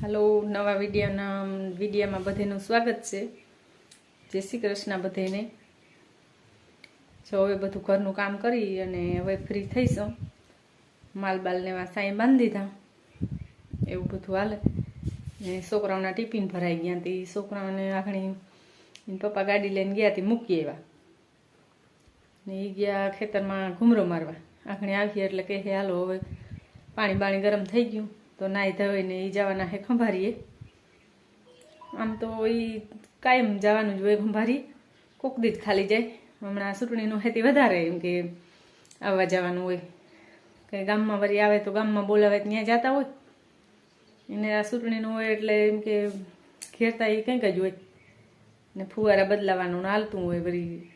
હાલો નવા વિડીયોના વિડીયામાં બધેનું સ્વાગત છે. જય શ્રી કૃષ્ણ બધેને જો હવે બધું ઘરનું કામ કરી અને હવે ફ્રી થઈશું. માલ બાલને એવા સાંઈ બાંધી દીધા. એવું બધું હાલે. ને છોકરાઓના ટિફિન ભરાઈ ગયા તે છોકરાઓને આખણી પપ્પા ગાડી લઈને ગયા તે મૂકી આવ્યા. ને એ ગયા ખેતરમાં ઘૂમરો મારવા. આખણી આવી એટલે કહે હાલો, હવે પાણી બાણી ગરમ થઈ ગયું. તો નાહી ધોઈને એ જવાના હે ખંભારીએ. આમ તો એ કાયમ જવાનું જ હોય ખંભારી. કોક દી જ ખાલી જાય. હમણાં ચૂંટણીનું હેતી વધારે એમ કે આવવા જવાનું હોય. કંઈ ગામમાં વળી આવે તો ગામમાં બોલાવે ત્યાં જતા હોય. એને આ ચૂંટણીનું હોય એટલે એમ કે ઘેરતા એ કંઈક જ હોય. ને ફુવારા બદલાવાનું હાલતું હોય વળી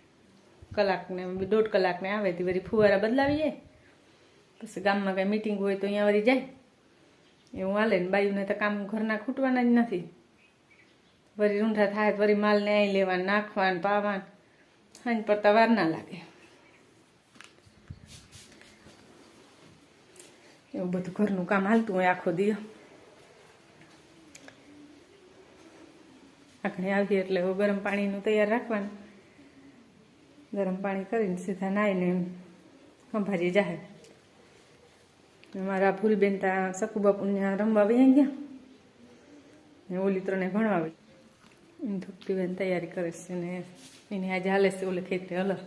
કલાકને દોઢ કલાકને આવે તે વળી ફુવારા બદલાવી પછી ગામમાં કંઈ મિટિંગ હોય તો અહીંયા વળી જાય. એવું હાલે ને બાયુને તો કામ ઘરના ખૂટવાના જ નથી. વળી રૂંઢા થાય વરી માલને અહીં લેવા નાખવા ને પાવા હાંજ પડતા વાર ના લાગે. એવું બધું ઘરનું કામ હાલતું હોય આખો દિયો આખણે આવીએ એટલે હવે ગરમ પાણીનું તૈયાર રાખવાનું. ગરમ પાણી કરીને સીધા નાહીને સંભાળી જાહે. અમારા ફૂલબેન ત્યાં સકુ બાપુ ત્યાં રમવા વહી ગયા. ઓલી ત્રણે ભણવા. એમ ધૂપતીબેન તૈયારી કરે છે ને એને આજે હાલે છે ઓલે ખેતરે અલર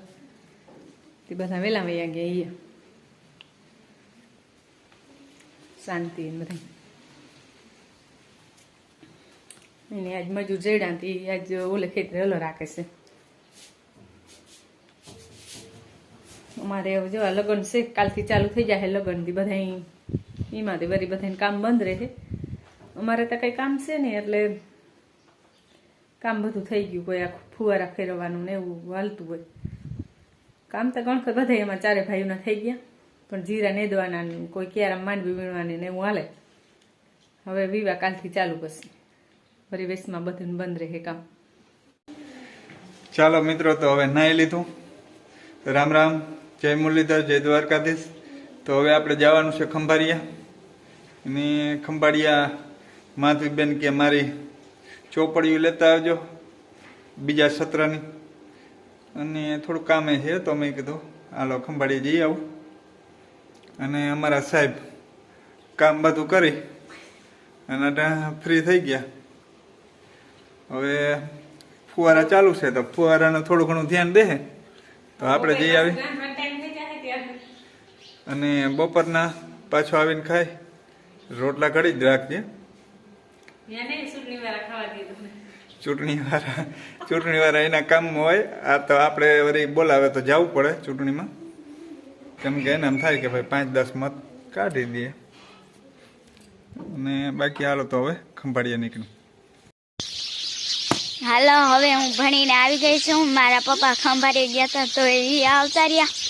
તે બધા વહેલા વહી ગયા અહીંયા શાંતિ બધા એને આજ મજૂર જડ્યા તે આજ ઓલે ખેતરે હલો રાખે છે. અમારે હવે જો લગ્ન છે, કાલથી ચાલુ થઈ જાય લગ્નથી બધા એમાંથી વળી બધાને કામ બંધ રહે. અમારે તો કંઈ કામ છે ને એટલે કામ બધું થઈ ગયું, કોઈ આખું ફુવારા ફેરવવાનું ને એવું હાલતું હોય. કામ તો ગણખર બધા એમાં ચારે ભાઈઓના થઈ ગયા, પણ જીરા નેદવાના કોઈ ક્યારે માંડવી વીણવાની ને એવું હાલે. હવે વિવાહ કાલથી ચાલુ કરશે વરી વેસમાં બધું બંધ રહે કામ. ચાલો મિત્રો, તો હવે નાઈ લીધું. રામ રામ. જય મુરલીધર, જય દ્વારકાધીશ. તો હવે આપણે જવાનું છે ખંભાળિયા. અને ખંભાળિયા માધવીબેન કે મારી ચોપડીઓ લેતા આવજો, બીજા સત્રની. અને થોડું કામે છે, તો મેં કીધું, હાલો, ખંભાળિયા જઈ આવું. અને અમારા સાહેબ કામ બધું કરી, અને ફ્રી થઈ ગયા. હવે ફુવારા ચાલુ છે, તો ફુવારાનું થોડું ઘણું ધ્યાન દે. તો આપણે જઈ આવી. અને બપોરના પાછો આવીને ખાય. રોટલા ઘડી જ રાખજે. ચૂંટણી વાળા ચૂંટણી વાળા એના કામ હોય. આ તો આપણે વળી બોલાવે તો જવું પડે ચૂંટણીમાં. કેમ કે એને એમ થાય કે ભાઈ પાંચ દસ મત કાઢી દઈએ. અને બાકી હાલો તો હવે ખંભાળીએ નીકળ્યું હાલો હવે હું ભણીને આવી ગઈ છું. મારા પપ્પા ખંભાળી ગયા હતા તો એ આવતા રહ્યા.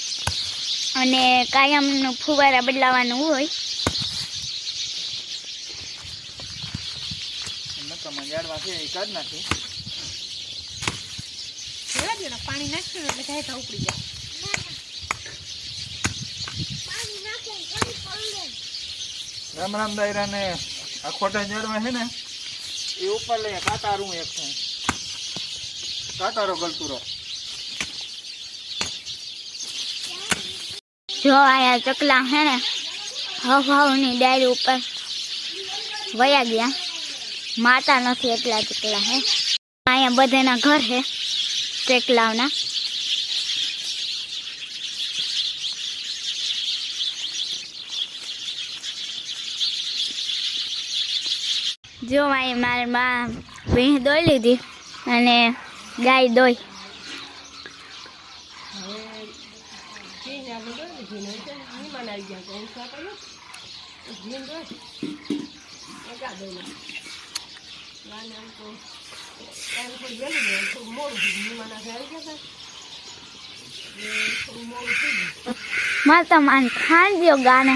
અને કાયમનું ફુવારા બદલાવાનું હોય. પાણી નાખ્યું એટલે જાય ઉપડી જાય. રામ રામ દાયરા ને આ ખોટા ઝાડમાં છે ને એ ઉપર લઈએ કાંટારું એક છે. કાંટારો ગલતુરો. જો આયા ચકલા હે ને હવની ડાયરી ઉપર વયા ગયા. માતા નથી એટલા ચકલા, હે? અહીંયા બધાના ઘર હે ચકલાવના જો અહીં મારી માં ભીંસ દોઈ લીધી અને ગાય દોઈ. મારે તો માન ખાન દ્યો ગાને.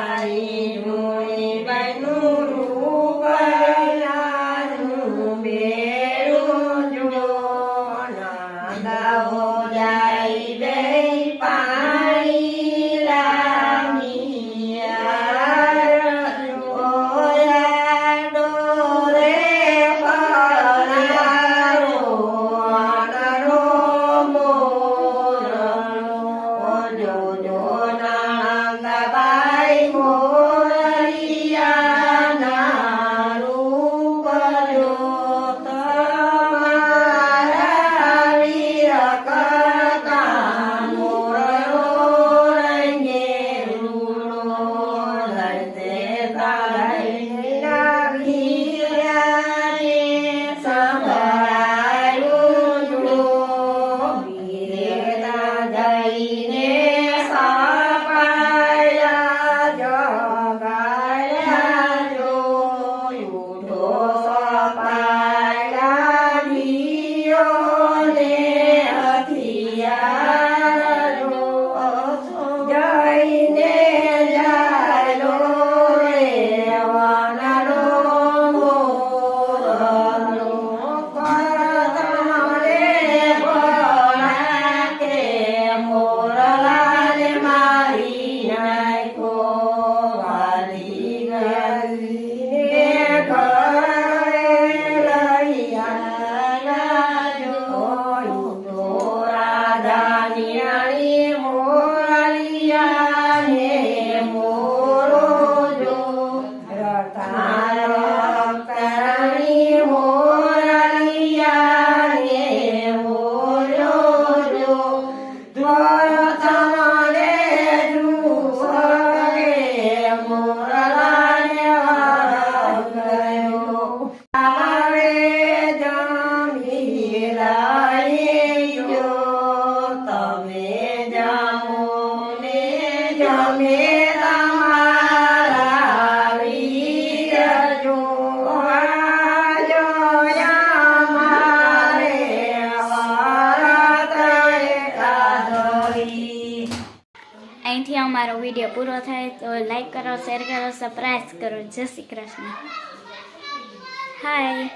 અમારો વીડિયો પૂરો થાય તો લાઈક કરો શેર કરો સબસ્ક્રાઈબ કરો. જય શ્રી કૃષ્ણ. હાય